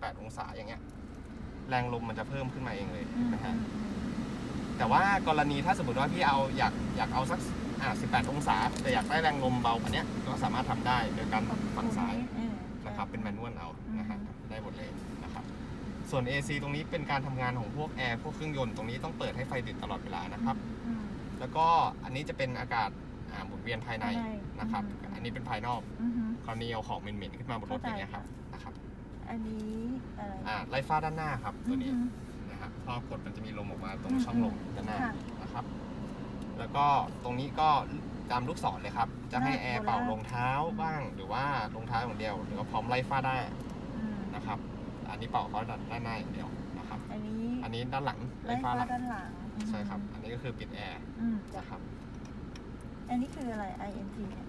18 องศาอย่างเงี้ย แรงลมมันจะเพิ่มขึ้นมาเองเลยอืมนะฮะแต่ว่ากรณีถ้าสมมติว่าพี่เอาอยากอยากเอาสักอ่า18 องศา แต่อยากได้แรงลมเบากว่าเนี้ยก็สามารถทำได้โดยการฝั่งซ้ายอืมนะครับเป็นแมนนวลเอาอืมนะฮะได้หมดเลยนะครับส่วน AC ตรงนี้เป็นการทำงานของพวกแอร์พวกเครื่องยนต์ตรงนี้ต้องเปิดให้ไฟติดตลอดเวลานะครับอืมแล้วก็อันนี้จะเป็นอากาศอ่าหมุนเวียนภายในภายในนะครับอืมอันนี้เป็นภายนอกอืมคราวนี้เอาของเหม็นๆขึ้นมาบนรถอย่างเงี้ยครับนะครับ อันนี้อะไรอ่าไล่ฟ้าด้านหน้าครับตัวนี้อืมนะครับพอกดมันจะมีลมออกมาตรงอืมช่องลมด้านหน้าค่ะ นะครับ แล้วก็ตรงนี้ก็ตามลูกศรเลยครับ จะให้ได้แอร์โบราณเป่ารองเท้าบ้าง หรือว่ารองเท้าอย่างเดียว หรือว่าพร้อมไล่ฟ้าได้อืมนะครับ อันนี้เป่าเขาด้านหน้าอย่างเดียวนะครับ อันนี้อันนี้ด้านหลังไล่ไล่ฟ้าฟ้าหลังด้านหลังอืมใช่ครับ อันนี้ก็คือปิดแอร์อืมจ้ะนะครับ อันนี้คืออะไร INT เนี่ย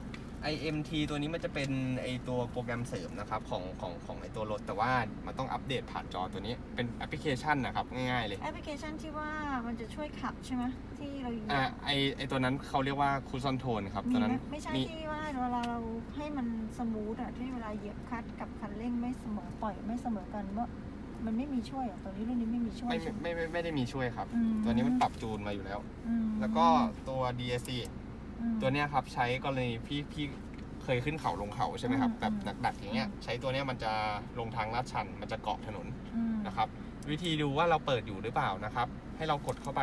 IMT ตัวนี้มันจะเป็นไอตัวโปรแกรมเสริมนะครับของของของไอตัวรถแต่ว่ามันต้องอัปเดตผ่านจอตัวนี้เป็นแอปพลิเคชันนะครับง่ายๆเลยแอปพลิเคชันที่ว่ามันจะช่วยขับใช่ไหมที่เราอยู่อ่าไอไอตัวนั้นเขาเรียกว่าคูซอนโทนครับมีตัวไหมนั้นไม่ใช่มีที่ว่าเวลาเราให้มันสมูทอะที่เวลาเหยียบคลัตช์กับคันเร่งไม่เสมอปล่อยไม่เสมอกันว่ามันไม่มีช่วยอะตัวนี้รุ่นนี้ไม่มีช่วยไม่ใช่ไหมไม่ไม่ไม่ได้มีช่วยครับอืมตัวนี้มันปรับจูนมาอยู่แล้วอืมแล้วก็ตัว DAC อืม ตัวเนี้ยครับใช้กรณีพี่พี่เคยขึ้นเขาลงเขาใช่ไหมครับอืมแบบอืมหนักๆอย่างเงี้ยใช้ตัวเนี้ยมันจะลงทางลาดชันมันจะเกาะถนนอืมนะครับ วิธีดูว่าเราเปิดอยู่หรือเปล่านะครับ ให้เรากดเข้าไป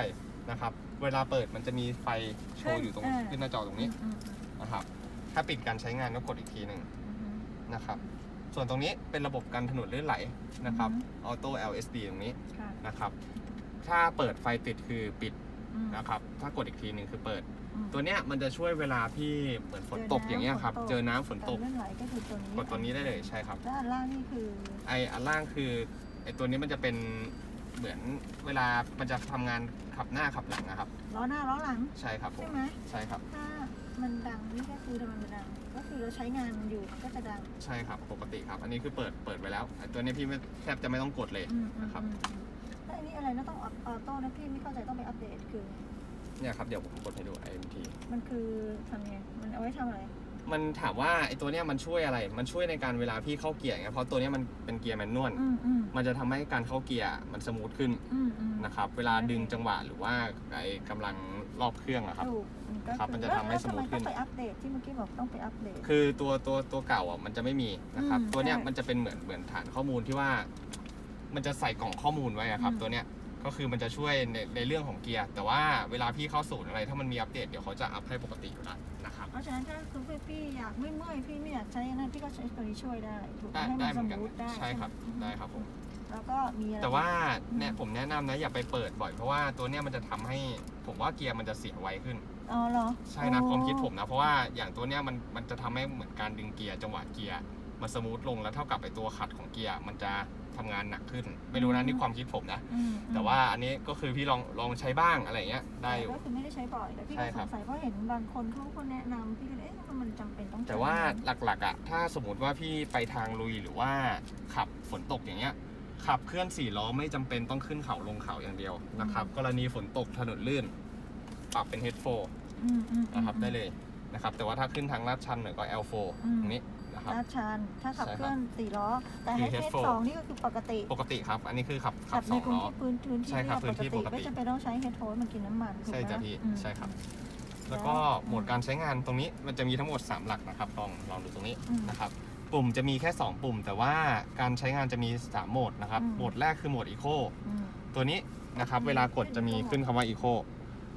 นะครับ เวลาเปิดมันจะมีไฟโชว์อยู่ตรงขึ้นหน้าจอตรงนี้อืมนะครับ ถ้าปิดการใช้งานก็กดอีกทีหนึ่งอืมอืมนะครับ ส่วนตรงนี้เป็นระบบกันถนนลื่นไหลนะครับอืมออโต้ LSD ตรงนี้ค่ะนะครับ ถ้าเปิดไฟติดคือปิดอืมนะครับ ถ้ากดอีกทีหนึ่งคือเปิดอืม ตัวเนี้ยมันจะช่วยเวลาพี่เหมือนฝนตกเจอน้ำอย่างเงี้ยครับฝนตกเจอน้ำฝนตกการเลื่อนไหลก็คือตัวนี้กดตัวนี้ได้เลยใช่ครับด้านล่างนี่คือไออันล่างคือไอตัวนี้มันจะเป็นเหมือนเวลามันจะทำงานขับหน้าขับหลังนะครับ ล้อหน้าล้อหลังใช่ครับผใช่มไหมใช่ครับ ถ้ามันดังนี่ก็คือทำไมมันดัง ก็คือเราใช้งานอยู่มันก็จะดังใช่ครับปกติครับ อันนี้คือเปิดเปิดไว้แล้วไอตัวนี้พี่ไม่แทบจะไม่ต้องกดเลย อืมอืมนะครับอืมอืมแล้วอันนี้อะไรนะต้องออโต้นะพี่ไม่เข้าใจต้องไปอัปเดตคือ เนี่ยครับเดี๋ยวผมกดให้ดู IMT มันคือทำไง มันเอาไว้ทำอะไร มันถามว่าไอตัวเนี้ยมันช่วยอะไร มันช่วยในการเวลาพี่เข้าเกียร์ไงเพราะตัวเนี้ยมันเป็นเกียร์แมนนวล อืมอืมมันจะทำให้การเข้าเกียร์มันสมูทขึ้นอืมอืมนะครับ เวลาดึงจังหวะหรือว่าไอกำลังรอบเครื่องอะครับ ถูกก็ครับมันจะทำให้สมูทขึ้น แล้วทำไต้องไปอัปเดตที่เมื่อกี้บอกต้องไปอัปเดต คือตัวตัวตัวเก่าอะมันจะไม่มีนะครับ อืมตัวเนี้ยใช่มันจะเป็นเหมือนเหมือนฐานข้อมูลที่ว่า มันจะใส่กล่องข้อมูลไว้อะครับ อืม ตัวเนี้ย ก็คือมันจะช่วยในในเรื่องของเกียร์ แต่ว่าเวลาพี่เข้าศูนย์อะไร ถ้ามันมีอัปเดตเดี๋ยวเขาจะอัพให้ปกติอยู่แล้วนะครับ เพราะฉะนั้นถ้าคุณพี่พี่อยากไม่เมื่อยพี่ไม่อยากใช้นั่นพี่ก็ใช้ตัวนี้ช่วยได้ถูกไหมได้ให้มัได้นเหสมือนกันมูทได้ใช่ครับไหมได้ครับผม แล้วก็มีอะไรแต่ว่าอืมเนี่ยผมแนะนำนะอย่าไปเปิดบ่อยเพราะว่าตัวเนี้ยมันจะทำให้ผมว่าเกียร์มันจะเสียไวขึ้น อ๋อเหรอใช่นะความคิดผมนะ เพราะว่าอย่างตัวเนี้ยมันมันจะทำให้เหมือนการดึงเกียร์จังหวะเกียร์มันสมูทลงแล้วเท่ากับไอตัวขัดของเกียร์มันจะ ทำงานหนักขึ้น ไม่รู้นะนี่ความคิดผมนะ อืมแต่ว่าอันนี้ก็คือพี่ลองลองใช้บ้างอะไรอย่างเงี้ยได้อยู่ ก็คือไม่ได้ใช้บ่อยแต่พี่ใช่ก็คสรับ งสัยเพราะเห็นบางคนเขาก็แนะนำพี่ก็เลยเอ๊ะมันจำเป็นต้องใช้แต่ว่าหลักๆอะถ้าสมมติว่าพี่ไปทางลุยหรือว่าขับฝนตกอย่างเงี้ย ขับเคลื่อนสี่ล้อไม่จำเป็นต้องขึ้นเขาลงเขาอย่างเดียวนะครับ กรณีฝนตกถนนลื่น ปรับเป็นเฮดโฟอืมอืม นะครับได้เลยนะครับ แต่ว่าถ้าขึ้นทางลาดชันหน่อยก็ L4 อืม ตรงนี้นะ ครับลาดชันถ้าขับใช่ครับเคลื่อนสี่ล้อ แต่คือให้เทส headphone สองนี่ก็คือปกติปกติครับ อันนี้คือขับขัขับบสในองพื้นล้อที่พื้นพื้นที่ใช่ครับเรียบพื้นที่ปกติปกติ ไม่จำเป็นต้องใช้เฮดโฟนมันกินน้ำมันถูกใช่ไหมจ้ะพี่อืม ใช่ครับ แล้วก็โหมดการใช้งานตรงนี้มันจะมีทั้งหมด 3 หลักนะครับลองลองดูตรงนี้อืมนะครับปุ่มจะมีแค่ 2 ปุ่ม แต่ว่าการใช้งานจะมี 3 โหมดนะครับอืม โหมดแรกคือโหมดอีโคอืม ตัวนี้นะครับอืมเวลากดจะมีขึ้นคำว่าอีโค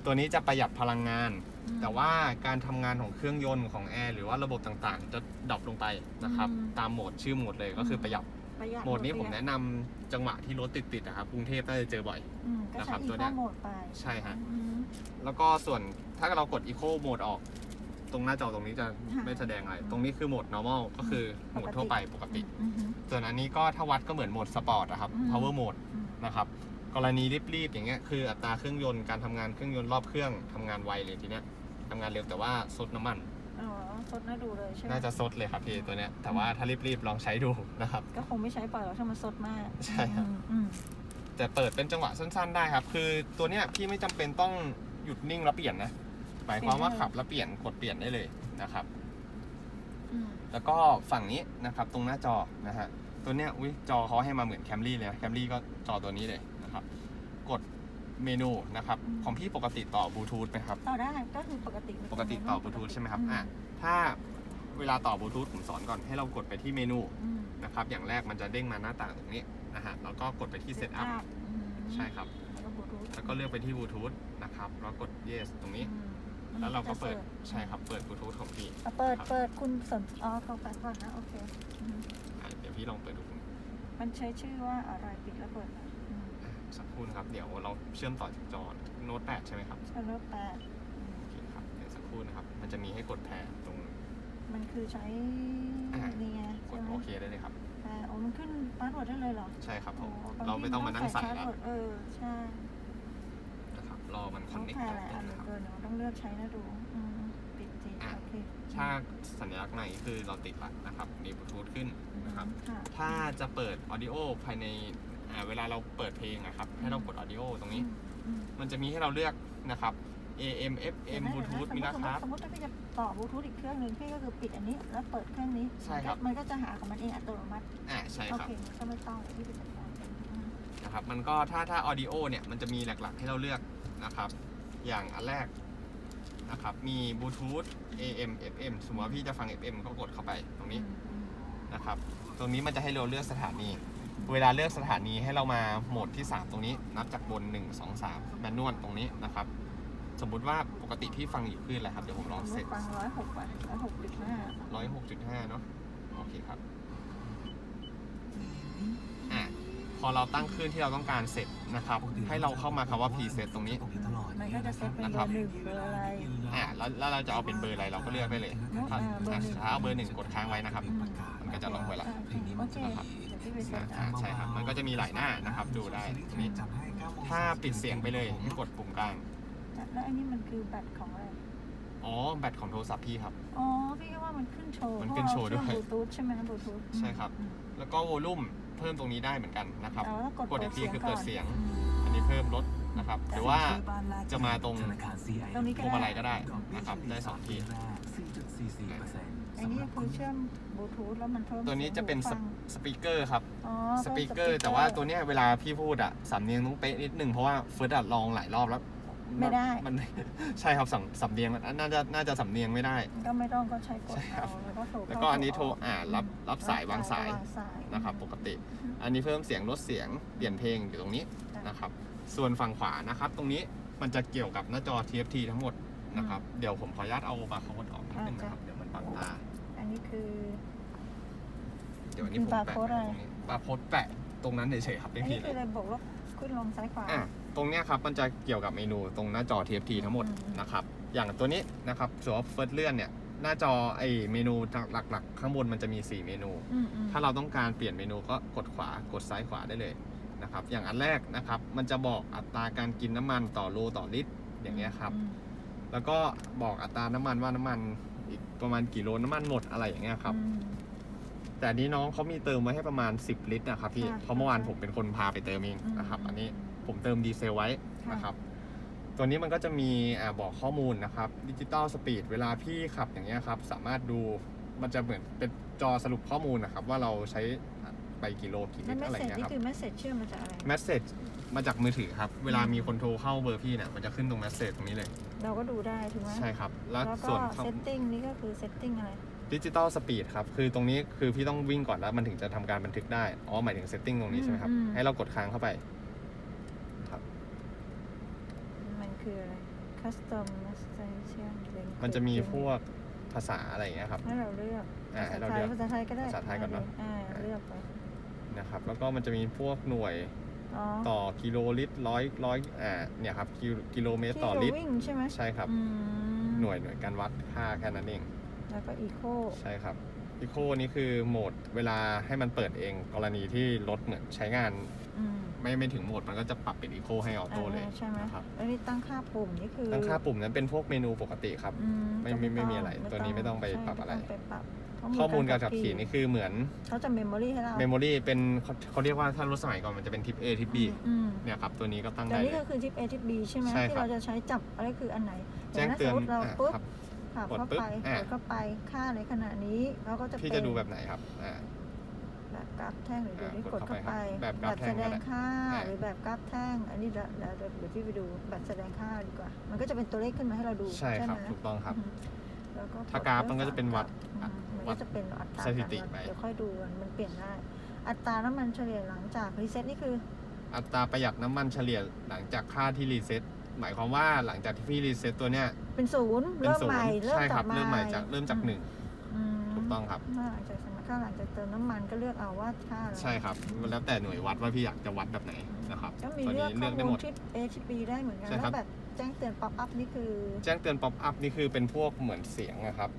ตัวนี้จะประหยัดพลังงานอืม แต่ว่าการทำงานของเครื่องยนต์ของแอร์หรือว่าระบบต่างๆ จะดรอปลงไปนะครับ อืม ตามโหมดชื่อโหมดเลยก็คือประหยัด ประหยัดโหมดนี้ผมประหยัแนะนำจังหวะที่รถติดๆนะครับกรุงเทพน่าจะเจอบ่อย อืมก็นะครัใช้บอีตัวโคเนี้ยโหมดไปใช่ฮะ อืม แล้วก็ส่วนถ้าเรากด Eco โหมดออก ตรงหน้าจอตรงนี้จะค่ะไม่แสดงอะไรอืมตรงนี้คือโหมด normal ก็คือโหมดทั่วไปปกติอืมอืม ส่วนอันนี้ก็ถ้าวัดก็เหมือนโหมดสปอร์ตนะครับ อืม power mode อืมนะครับ กรณีรีบๆอย่างเงี้ยคืออัตราเครื่องยนต์การทำงานเครื่องยนต์รอบเครื่องทำงานไวเลยทีเนี้ยทำงานเร็วแต่ว่าซดน้ำมัน อ๋อสดน่าดูเลยใช่ไหมน่าจะซดเลยครับพี่ตัวเนี้ยแต่ว่าถ้ารีบๆลองใช้ดูนะครับ ก็คงไม่ใช้ปล่อยหรอกถ้ามันสดมากใช่ครับ อืมอืมแต่เปิดเป็นจังหวะสั้นๆได้ครับ คือตัวเนี้ยพี่ไม่จำเป็นต้องหยุดนิ่งแล้วเปลี่ยนนะหมายความว่าขับแล้วเปลี่ยนกดเปลี่ยนได้เลยนะครับ อืมแล้วก็ฝั่งนี้นะครับตรงหน้าจอนะฮะตัวเนี้ยอุ้ยจอเขาให้มาเหมือนแคมรี่เลยแคมรี่ก็จอตัวนี้เลย นะครับ กดเมนูนะครับ ของพี่ปกติต่อบลูทูธไหมครับ ต่อได้ก็คือปกติปกติต่อบลูทูธใช่ไหมครับอะถ้าเวลาต่อบลูทูธผมสอนก่อนให้เรากดไปที่เมนูอืมนะครับ อย่างแรกมันจะเด้งมาหน้าต่างตรงนี้นะฮะแล้วก็กดไปที่ Setup อืมใช่ครับแล้วก็บลูทูธแล้วก็เลือกไปที่บลูทูธนะครับ แล้วกด yes ตรงนี้อืมแล้วเราก็เปิดจะสิร์ชใช่ครับ เปิดบลูทูธของพี่อะเปิดครับเปิดคุณสนอ๋อเข้าไปก่อนนะ โอเคอืมอะเดี๋ยวพี่ลองเปิดดู มันใช้ชื่อว่าอะไรปิดแล้วเปิดนะอืมอะ สักครู่นะครับ เดี๋ยวเราเชื่อมต่อจากจอโน้ต8ใช่ไหมครับใช้รถแปดอืมโอเคครับ เดี๋ยวสักครู่นะครับ มันจะมีให้กดแพรตรง มันคือใช้อ่า นี่ไงกใช่ดไหมโอเคได้เลยครับแพรโอ้มันขึ้นพาสเวิร์ดได้เลยเหรอใช่ครับผมโอ้บเราไม่ต้องมานั่งใส่พาสแล้วเวิร์ดเออ ใช่นะครับ รอมันคต้ออนงเน็กแพรต์หลายอันเหลือนะครับ เกินเนาะต้องเลือกใช้นะดูอืมปิดจีอะ โอเคถ้าสัญลักษณ์ในคือเราติดละนะครับมีบลูทูธขึ้นนะครับ ค่ะถ้าจะเปิดออดิโอภายใน อ่าเวลาเราเปิดเพลงอะครับให้เรากดออดิโอตรงนี้ อืมมันจะมีให้เราเลือกนะครับ AM FM บลูทูธมีนะครับสมมติถ้าพี่จะต่อบลูทูธอีกเครื่องหนึ่งพี่ก็คือปิดอันนี้แล้วเปิดเครื่องนี้ใช่ครับ มันก็จะหาของมันเองอัตโนมัติอ่าใช่โอครับ เคมันก็ไม่ต้องเดี๋ยวพี่ไปจัดการเองอืมนะครับมันก็ถ้าถ้าออดิโอเนี่ยมันจะมีหลักๆ ให้เราเลือกนะครับ อย่างอันแรกนะครับมีบลูทูธ AM FM สมมติว่าพี่จะฟัง FM ก็กดเข้าไปตรงนี้อืมนะครับ ตรงนี้มันจะให้เราเลือกสถานี เวลาเลือกสถานีให้เรามาโหมดที่ 3 ตรงนี้ นับจากบน 1 2 3แมนนวลตรงนี้นะครับ สมมุติว่าปกติพี่ฟังอยู่คลื่นอะไรครับ เดี๋ยวผมลองเซ็ตฟังร้อยหกบาทร้อยหกจุดห้า106.5เนาะโอเคครับอะพอเราตั้งคลื่นที่เราต้องการเสร็จนะครับ ให้เราเข้ามาคำว่า preset ตรงนี้มันก็จะเซตเป็นนะเบครัอบร์หนึ่งเบอร์อะไรอะแล้วแล้วเราจะเอาเป็นเบอร์อะไรเราก็เลือกได้เลยเนอะถ้าอ่าเบอร์หนึ่งถ้าเอาเบอร์หนึ่งกดค้างไว้นะครับอืมมันก็จะลงไปละอ่าโอเคโอ เคเดี๋ยวพี่ไปเซ็ตอ่าใช่ครับ มันก็จะมีหลายหน้านะครับ ดูได้ตรงนี้ถ้าปิดเสียงไปเลยให้กดปุ่มกลาง แล้วอันนี้มันคือแบตของอะไร อ๋อ แบตของโทรศัพท์พี่ครับ อ๋อ พี่ก็ว่ามันขึ้นโชว์มันขึ้นโชว์ด้วย บลูทูธใช่ไหมบลูทูธใช่ครับ แล้วก็วอลลุ่มเพิ่มตรงนี้ได้เหมือนกันนะครับเราต้องกดกดอีกทีคือเปิดเสียงอืมอันนี้เพิ่มลดนะครับ หรือว่าจะมาตรงตรงนี้พก็วงได้มาลัยก็ได้นะครับ ได้สองที่ อันนี้คือเชื่อมบลูทูธแล้วมันเพิ่มตัวนี้จะเป็นสียงหูฟังสปีกเกอร์ครับอ๋อสปีกเกอร์แต่ว่าตัวเนี้ยเวลาพี่พูดอะสำเนียงต้องเป๊ะนิดนึงเพราะว่าเฟิร์สอะลองหลายรอบแล้วไม่ได้ มันใช่ครับสำสำเนียงมันน่าจะน่าจะสำเนียงไม่ได้ ก็ไม่ต้องก็ใช้กดใช่ครัเอาบแล้วก็โทรเข้าแล้วก็อันนี้โทรกอ่ารับรับสายวางสายวางสายนะครับ ปกติ อันนี้เพิ่มเสียงลดเสียงเปลี่ยนเพลงอยู่ตรงนี้นะครับ ส่วนฝั่งขวานะครับ ตรงนี้มันจะเกี่ยวกับหน้าจอ TFT ทั้งหมดนะครับ เดี๋ยวผมขออนุญาตเอาบาร์โค้ดออกนิดนึงนะครับ เดี๋ยวมันบังตาอั นนี้คือ เดี๋ยวอันนี้ผมบาร์แปะโค้ดไว้อะไรตรงนี้บาร์โค้ดแปะตรงนั้นเฉยๆครับอัไม่นผินี้ดคืออะไรบวกลบขึ้นลงซ้ายขวา อะตรงเนี้ยครับมันจะเกี่ยวกับเมนูตรงหน้าจอ TFT ทั้งหมดอืม นะครับอย่างตัวนี้นะครับสมมติว่าเฟิร์สเลื่อนเนี่ยหน้าจอไอเมนูหลักๆ ข้างบนมันจะมี 4 เมนู อืมอืมถ้าเราต้องการเปลี่ยนเมนูก็กดขวากดซ้ายขวาได้เลยนะครับอย่างอันแรกนะครับมันจะบอกอัตราการกินน้ำมันต่อโลต่อลิตรอย่างเงี้ยครับอืมแล้วก็บอกอัตราน้ำมันว่าน้ำมัน อีกประมาณกี่โลน้ำมันหมดอะไรอย่างเงี้ยครับ อืม แต่อันนี้น้องเขามีเติมไว้ให้ประมาณ 10 ลิตรนะครับพี่ ค่ะเพราะเมื่อวานผมเป็นคนพาไปเติมเองอืมนะครับอันนี้ผมเติมดีเซลไว้ค่ะนะครับ ตัวนี้มันก็จะมีอ่าบอกข้อมูลนะครับดิจิตอลสปีดเวลาพี่ขับอย่างเงี้ยครับ สามารถดูมันจะเหมือนเป็นจอสรุปข้อมูลนะครับ ว่าเราใช้ไปกี่โลกี่ลิแล้วตรเมสอะไรเซจเงี้ยนี่ครับ คือเมสเซจเชื่อมมาจากอะไรแมสเซจมาจากมือถือครับ เวลามีคนโทรเข้าเบอร์พี่เนี่ยมันจะขึ้นตรงแมสเซจตรงนี้เลย เราก็ดูได้ถูกไหมใช่ครับ แล้วแล้วก็ส่วนเซตติ้งนี่ก็คือเซตติ้งอะไร ดิจิตอลสปีดครับ คือตรงนี้คือพี่ต้องวิ่งก่อนแล้วมันถึงจะทำการบันทึกได้ อ๋อ หมายถึงเซตติ้งตรงนี้ใช่ไหมครับ อืมให้เรากดค้างเข้าไปครับมันคืออะไร customization link มันจะมีพวกภาษาอะไรอย่างเงี้ยครับ ให้เราเลือกอ่าให้ภาเราษาไทเลืยอก ภาษาไทยก็ได้ภาษาไทยก่อนเนอะ อ่าเลือกไปนะครับ แล้วก็มันจะมีพวกหน่วย อ๋อต่อกิโลลิตรร้อยร้อยอ่าเนี่ยครับกิโลกิโลเมตรที่ต่อเราลิตร วิ่งใช่ไหมใช่ครับ อืมหน่วยหน่วยการวัดค่าแค่นั้นเอง แล้วก็อีโคใช่ครับอีโคนี่คือโหมดเวลาให้มันเปิดเองกรณีที่รถเหมือนใช้งาน อืมไม่ไม่ถึงโหมดมันก็จะปรับเป็นอีโคให้ออโต้เลยอ่าใช่ไหมนะครับแล้วนี่ตั้งค่าปุ่มนี่คือตั้งค่าปุ่มนั้นเป็นพวกเมนูปกติครับ อืไม่ไม่ไม่มีอะไรตัวนี้ไม่ต้องไปใช่ปรับอะไร ม่ต้งปปรับ ข้อมูลการขับขี่นี่คือเหมือนเขาจะเมมโมรี่ให้เรา เมมโมรีเป็นเขาเขาเรียกว่าถ้ารถสมัยก่อนมันจะเป็นทิป A ทิป B อืมเนี่ยครับ ตัวนี้ก็ตั้งแต่ได้นี่เลก็ย คือทิป A ทิป B ใช่ไหมใช่ที่ครับเราจะใช้จับอะไรคืออันไหนแจ้งเตือนดี๋ยวะสมมุติเราอะปุ๊บครับขับกดเข้าปุ๊บไปอะ กดเข้าไปค่าในขณะนี้เขาก็จะพี่เป็จะนดูแบบไหนครับอ่า แบบกราฟแท่งหรือดูอ่านี่กกดดเข้าเข้าไปไปครับแบบกราฟแท่แสงดก็งได้ค่าใช่หรือแบบกราฟแท่ง อันนี้เดี๋ยวเดี๋ยวเดี๋ยวเดี๋ยวพี่ไปดูแบบแสดงค่าดีกว่า มันก็จะเป็นตัวเลขขึ้นมาให้เราดูใช่ครับ ไหมถูกต้องครับ อืมแล้วก็ถ้ากราฟมันก็จะเป็นวัด อืม มันก็จะเป็นอัตราสถิติการวัดไปเดี๋ยวค่อยดูกันมันเปลี่ยนได้ อัตราน้ำมันเฉลี่ยหลังจากรีเซ็ตนี่คือ อัตราประหยัดน้ำมันเฉลี่ยหลังจากค่าที่รีเซ็ตหมายความว่าหลังจากที่พี่รีเซ็ตตัวเนี้ยเป็นศูนย์เป็นเริ่มศูนใหม่ย์เริ่มใช่คจารักบใหม่เริ่มใหม่จากเริ่มจากหนึ่งอืมถูกต้องครับถ้าหลังจากสมมติถ้าหลังจากเติมน้ำมันก็เลือกเอาว่าค่าอะไรใช่ครับมันแล้วแต่หน่วยวัดว่าพี่อยากจะวัดแบบไหนนะครับก็มีตัวเลือกนี้ข้เลืออกได้มูหมลดที่ ATP ได้เหมือนกันใช่ครัแล้บวแบบแจ้งเตือนป๊อปอัพนี่คือ แจ้งเตือนป๊อปอัพนี่คือเป็นพวกเหมือนเสียงนะครับ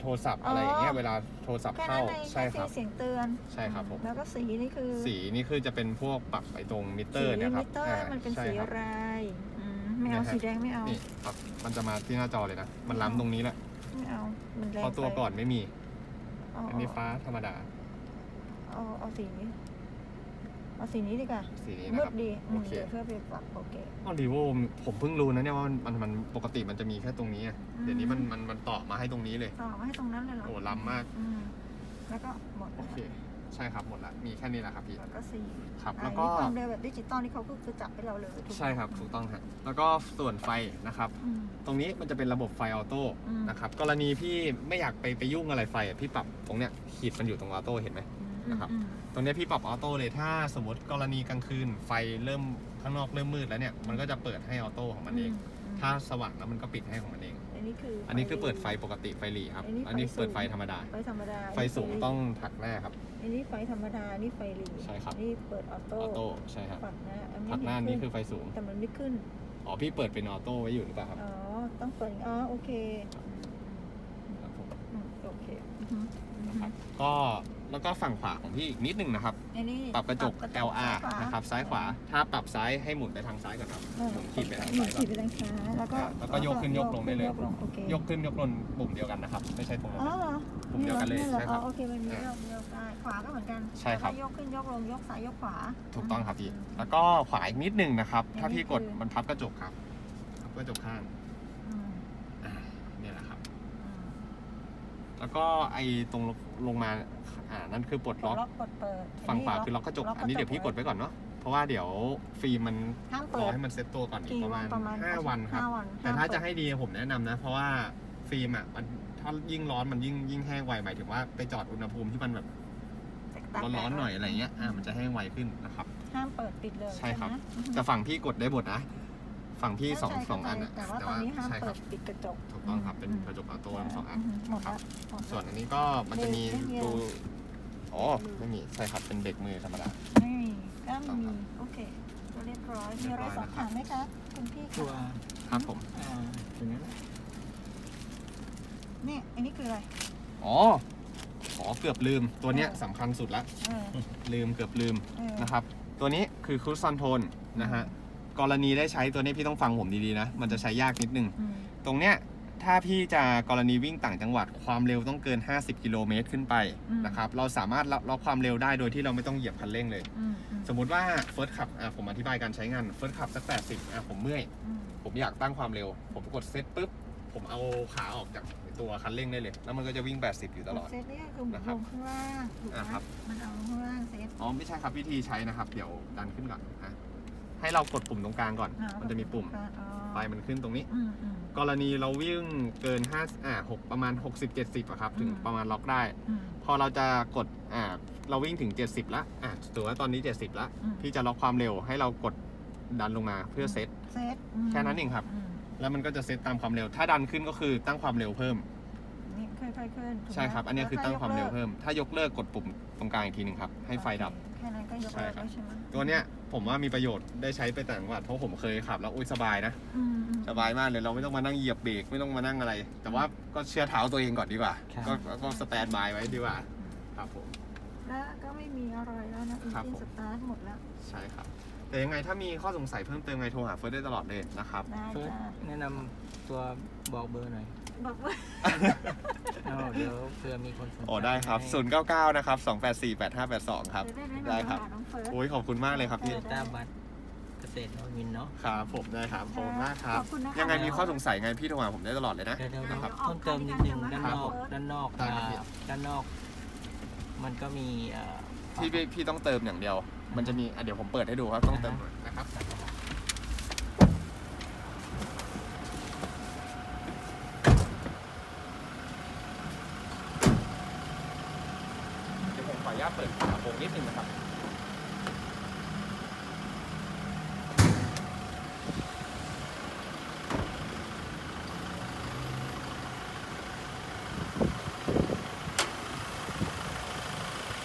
โทรศัพท์อะไรอย่างเงี้ยอ๋อเวลาโทรศัพท์แค่เข้านั้นเองใช่ครับแค่เสียงเตือน ใช่ครับผมแล้วก็สีนี่คือสีนี่คือจะเป็นพวกปรับไปตรงมิเตอร์สีเนี่ยครัมิบเตอร์อ่ามันเป็นใช่สีครับอะไรอืมไม่เอานะฮะ สีแดงไม่เอา นี่ครับมันจะมาที่หน้าจอเลยนะ มันล้ำตรงนี้แหละไม่เอา มันแรงเพราะตัวไปก่อนไม่มีเอาอันนี้ฟ้าธรรมดา เอาเอาสีนี้ เอาสีนี้ดีกว่าสีนี้มืนะคดรับ ดีอืมโอเค เดี๋ยวเพื่อไปปรับโอเค อ๋อรีโวผมเพิ่งรู้นะเนี่ยว่ามันมันปกติมันจะมีแค่ตรงนี้อะอืม เดี๋ยวนี้มันมันมันต่อมาให้ตรงนี้เลย ต่อมาให้ตรงนั้นเลยเหรอโอ้ล้ำมาก อืมแล้วก็หมดโอแล้วเค ใช่ครับหมดละมีแค่นี้แหละครับพี่แล้วก็สีครับ อ่าแล้วก็ นี่ความเร็วแบบดิจิตอลนี่เขาก็คือจับให้เราเลยถูกไหมใช่ครับถูกต้องฮะแล้วก็ส่วนไฟนะครับ อืม ตรงนี้มันจะเป็นระบบไฟออโต้อืม นะครับกรณีพี่ไม่อยากไปไปยุ่งอะไรไฟอะพี่ปรับตรงเนี้ยขีดมันอยู่ตรงออโต้เห็นไหม นะครับอืมตรงเนี้ยพี่ปรับออโต้เลยถ้าสมมติกรณีกลางคืน ไฟเริ่มข้างนอกเริ่มมืดแล้วเนี่ยมันก็จะเปิดให้ออโต้ของมันเองมถ้าสว่างแล้วมันก็ปิดให้ของมันเอง อันนี้คืออันนี้คือเปิดไฟปกติไฟหลีครับ อันนี้ไฟอันนี้เปิดสูงไฟธรรมดา ไฟธรรมดาไฟสูงต้องถักหน้าครับ อันนี้ไฟธรรมดานี่ไฟหลีใช่ครับ นี่เปิดออโต้ออโต้ใช่ครับ ฝักหน้าอันถักหน้าไม่นี่ขึ้คือไฟสูง แต่มันไม่ขึ้น อ๋อพี่เปิดเป็นออโต้ไว้อยู่หรือเปล่าครับอ๋อ ต้องเปิดอ๋อโอเคครับผมอืมโอเคอือฮึอือฮึนะครับก็ แล้วก็ฝั่งขวาของพี่อีกนิดนึงนะครับอันนี้ปรับกระจก LR ซ้ายขวานะครับซ้ายขวา ถ้าปรับซ้ายให้หมุนไปทางซ้ายก่อนครับเออหมุนขีดไปทางหมุซ้านยก่ขีอดน ไปทางซ้ายแล้วก็แล้วก็ยกขึ้นยกลงได้เลยยกลงโอเคยกขึ้นยกลงปุ่มเดียวกันนะครับ ไม่ใช่ตรงนั้นอ๋อนะปุ่มเดียวกันเลยหรอใช่ครับ อ๋อโอเคมันมียกยกได้ขวาก็เหมือนกันใช่ครับ แล้วก็ยกขึ้นยกลงยกซ้ายยกขวา ถูกต้องครับพี่มแล้วก็ขวาอีกนิดนึงนะครับอันนี้ถ้าพี่กดคือมันพับกระจกครับพับกระจกข้าง อืม อ่าเนี่ยแหละครับ อืม แล้วก็ไอ้ตรงลงมาอ่านั่นคือปลดล็อกล็อกกดเปิดฝั่งขวาคือล็อกกระจก อันนี้เดี๋ยวพี่กดไว้ก่อนเนาะเพราะว่าเดี๋ยวฟิล์มมันห้ามรเปิอด ให้มันเซ็ตตัวก่อนอีกกี่ประวัมานณประมาณห้าวันครับ ห้าวันแต่ถ้าห้มเปิด จะให้ดีผมแนะนำนะ เพราะว่าฟิล์มอะมันถ้ายิ่งร้อนมันยิ่งยิ่งแห้งไวหมายถึงว่าไปจอดอุณหภูมิที่มันแบบแตกๆร้อนๆหน่อยอะไรเงี้ยอ่ามันจะแห้งไวขึ้นนะครับ ห้ามเปิดปิดเลยใช่ครับ ไหมอือฮึแต่ฝั่งพี่กดได้หมดนะ ฝั่งพี่สองใช่สองอันเข้าอะใจแต่ว่าตอนนี้ห้ามใช่คเปิรับ ดปิดกระจกถูกต้องครับ เป็นกระจกออโต้ทั้งสองอันมหมดครัละบหมดละส่วนอันนี้ก็มันจะมีเบรกไม่มีดูอ๋อ ไม่มี ใช่ครับ เป็นเบรกมือธรรมดา ไม่มีก็ต้ไม่องครัมีบโอเคก็เรียบร้อยเรีมียบอะไรร้อยสอบนะครับถามไหมคะ คุณพี่ตัวคะครับผม อ่าตัวนี้นะเนี่ยอันนี้คืออะไร อ๋ออ๋อเกือบลืม ตัวเนี้ยสำคัญสุดละ เออลืมเกือบลืมเออนะครับ ตัวนี้คือครูซอนโทนนะฮะ กรณีได้ใช้ตัวนี้พี่ต้องฟังผมดีๆนะ มันจะใช้ยากนิดนึง อืมตรงเนี้ยถ้าพี่จะกรณีวิ่งต่างจังหวัดความเร็วต้องเกิน 50 กิโลเมตรขึ้นไปนะครับเราสามารถล็อกความเร็วได้โดยที่เราไม่ต้องเหยียบคันเร่งเลย อืมอืมสมมุติว่าเฟิร์สขับอะผมอธิบายการใช้งานเฟิร์สขับสัก 80อะผมเมื่อย อืมผมอยากตั้งความเร็ว ผมกดเซตปุ๊บ ผมเอาขาออกจากตัวคันเร่งได้เลย แล้วมันก็จะวิ่ง 80 อยู่ตลอด เซตนี่คือหมุนนะครับลงข้างล่างถูกไหมอ่าครับ มันเอาข้างล่างเซต อ๋อ ไม่ใช่ครับวิธีใช้นะครับ เดี๋ยวดันขึ้นก่อนอะ ให้เรากดปุ่มตรงกลางก่อนอ่ามันจะมีปุ่มอ๋อไฟมันขึ้นตรงนี้อืมอืมกรณีเราวิ่งเกิน5อ่า6ประมาณ 60 70อะครับ ถึงอืมประมาณล็อกได้อืมพอเราจะกดอ่าเราวิ่งถึง 70ละอะถือว่าตอนนี้ 70ละอืมพี่จะล็อกความเร็วให้เรากดดันลงมาเพื่อเซตเซตอืมแค่นั้นเองครับอืมแล้วมันก็จะเซตตามความเร็ว ถ้าดันขึ้นก็คือตั้งความเร็วเพิ่มนี่ ค่อยๆขึ้นถูกไหมใช่ครับ อันนี้คือตั้งความเร็วแล้เพิ่ม ถ้ายกเลิกกดปุ่มตรงกลางอีกทีหนึ่งครับ ให้ไฟดับโอเคแค่นั้นก็ยกใช่เลิกครับแล้วใช่ไหมตัวเนี้ยผมว่ามีประโยชน์ได้ใช้ไปต่างจังหวัดเพราะผมเคยขับแล้วอุ้ยสบายนะ อืมอืมสบายมากเลยเราไม่ต้องมานั่งเหยียบเบรกไม่ต้องมานั่งอะไร แต่ว่าก็เชื่อเท้าตัวเองก่อนดีกว่าก็ก็ก็สแตนบายไว้ดีกว่า ครับผม แล้วก็ไม่มีอะไรแล้วนะอินครับจินผมสตาร์ทหมดแล้ว ใช่ครับ แต่ยังไงถ้ามีข้อสงสัยเพิ่มเติมไงโทรหาเฟิร์สได้ตลอดเลยนะครับ ได้เฟิร์สจ้าแนะนำตัวบอกเบอร์หน่อยบอกว่า เอาเดี๋ยวเผื่อมีคนสนใจโอ้ได้ครับให้099 นะครับ 284 8582 ครับจะได้แนะนำได้ครับหาน้องเฟิร์ส โอ้ยขอบคุณมากเลยครับพี่โตต้าบัตเกษตรนวมินทร์เนาะครับผมได้ครับขอบคุณมากครับ ขอบคุณนะคะ ยังไงมีข้อสงสัยไงพี่โทรหาผมได้ตลอดเลยนะ เดี๋ยวเดี๋ยวนะเดี๋ยวครับเพิ่มเติมนิดนึงด้านนอกด้านนอกได้ครับพี่ อ่าด้านนอก มันก็มีอ่า ที่พี่พี่ต้องเติมอย่างเดียว มันจะมีอะเดี๋ยวผมเปิดให้ดูครับต้องเติมนะครับ เดี๋ยวผมขออนุญาตเปิดฝาโปรงนิดนึงนะครับ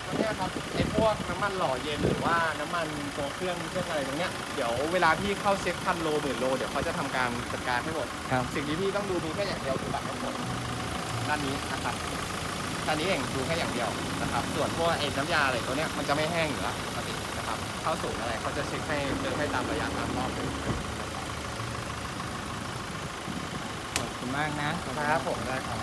ตัวเนี้ยครับไอ้พ วกน้ำมันหล่อเย็นหรือว่าน้ำมันตัวเครื่องเครื่องอะไรตรงเนี้ยเดี๋ยวเวลาที่เข้าเซ็ตพันโลหมื่นโลเดี๋ยวเขาจะทำการจัดการให้หมด ครับ สิ่งที่พี่ต้องดูมีแค่อย่างเดียวคือบัตรทั้งหมดด้านนี้นะครับด้านนี้เองดูแค่อย่างเดียวนะครับ ส่วนพวกไอ้น้ำยาอะไรตัวเนี้ยมันจะไม่แห้งอยู่แล้วปกตินะครับเข้าสูตรอะไรเขาจะเช็คให้เช็คให้ตามระยะตามรอบเลยขอบคุณมากนะ ครับผมได้ครับ